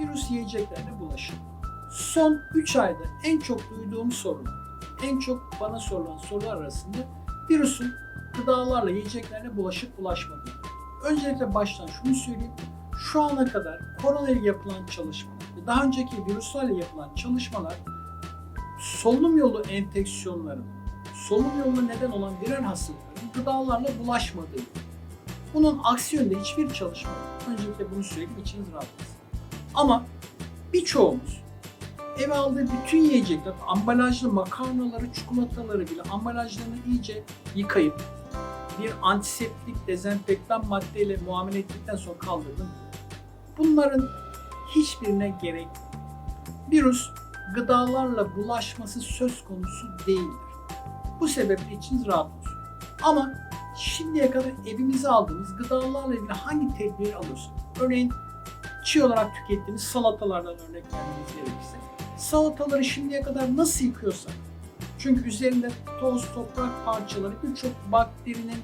virüs yiyeceklerine bulaşır. Son 3 ayda en çok duyduğum sorular, en çok bana sorulan sorular arasında virüsün gıdalarla yiyeceklerine bulaşıp bulaşmadığı. Öncelikle baştan şunu söyleyeyim. Şu ana kadar korona ile yapılan çalışmalar ve daha önceki virüslerle yapılan çalışmalar solunum yolu enfeksiyonların, solunum yoluna neden olan viral hastalıkların gıdalarla bulaşmadığı. Bunun aksi yönde hiçbir çalışma yok. Öncelikle bunu söyleyeyim, içiniz rahat etsin. Ama birçoğumuz eve aldığı bütün yiyecekler, ambalajlı makarnaları, çikolataları bile ambalajlarını iyice yıkayıp bir antiseptik, dezenfektan maddeyle muamele ettikten sonra kaldırdım. Bunların hiçbirine gerek yok. Virüs gıdalarla bulaşması söz konusu değildir. Bu sebeple içiniz rahat olsun. Ama şimdiye kadar evimize aldığımız gıdalarla ilgili hangi tedbiri alıyorsun? Örneğin çiğ olarak tükettiğimiz salatalardan örnek vermemiz gerekirse. Salataları şimdiye kadar nasıl yıkıyorsak, çünkü üzerinde toz, toprak parçaları birçok bakterinin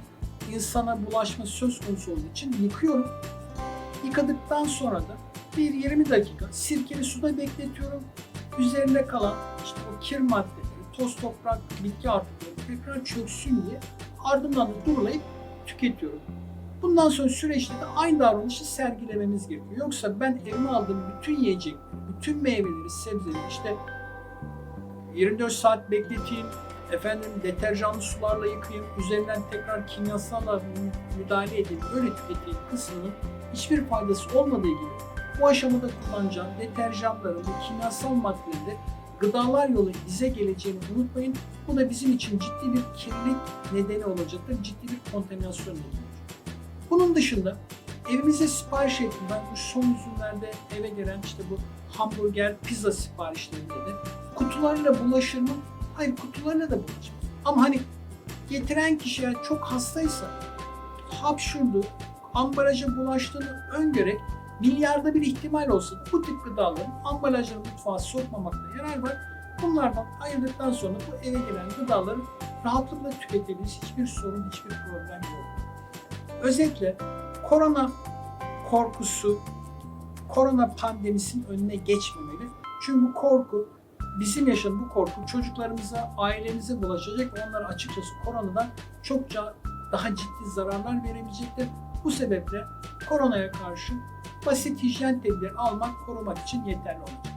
insana bulaşması söz konusu olduğu için yıkıyorum. Yıkadıktan sonra da bir 20 dakika sirkeli suda bekletiyorum. Üzerinde kalan işte o kir maddeleri, toz toprak, bitki artıkları tekrar çöksün diye ardından da durulayıp tüketiyorum. Bundan sonra süreçte de aynı davranışı sergilememiz gerekiyor. Yoksa ben evime aldığım bütün yiyecekleri, bütün meyveleri, sebzeleri işte 24 saat bekleteyim, efendim deterjanlı sularla yıkayayım, üzerinden tekrar kimyasalla müdahale edeyim, öyle tüketeyim kısmının hiçbir faydası olmadığı gibi bu aşamada kullanacağım deterjanların ve kimyasal maddeleri gıdalar yolu bize geleceğini unutmayın. Bu da bizim için ciddi bir kirlilik nedeni olacaktır, ciddi bir kontaminasyon nedeni olacak. Bunun dışında evimize sipariş. Ben bu son günlerde eve gelen işte bu hamburger, pizza siparişlerinde de kutularla bulaşır mı? Hayır kutularla da bulaşmaz. Ama hani getiren kişi eğer çok hastaysa hapşurdu, ambalaja bulaştığını öngörerek milyarda bir ihtimal olsa bu tip gıdaların ambalajları mutfağa sokmamakta yarar var. Bunlardan ayırdıktan sonra bu eve gelen gıdaların rahatlıkla tüketebiliriz. Hiçbir sorun, hiçbir problem yok. Özetle korona korkusu, korona pandemisinin önüne geçmemeli. Çünkü bu korku, bizim yaşadığımız bu korku çocuklarımıza, ailemize bulaşacak ve onlara açıkçası koronadan çokça daha ciddi zararlar verebilecektir. Bu sebeple koronaya karşı basit hijyen tedbirleri almak, korumak için yeterli olacak.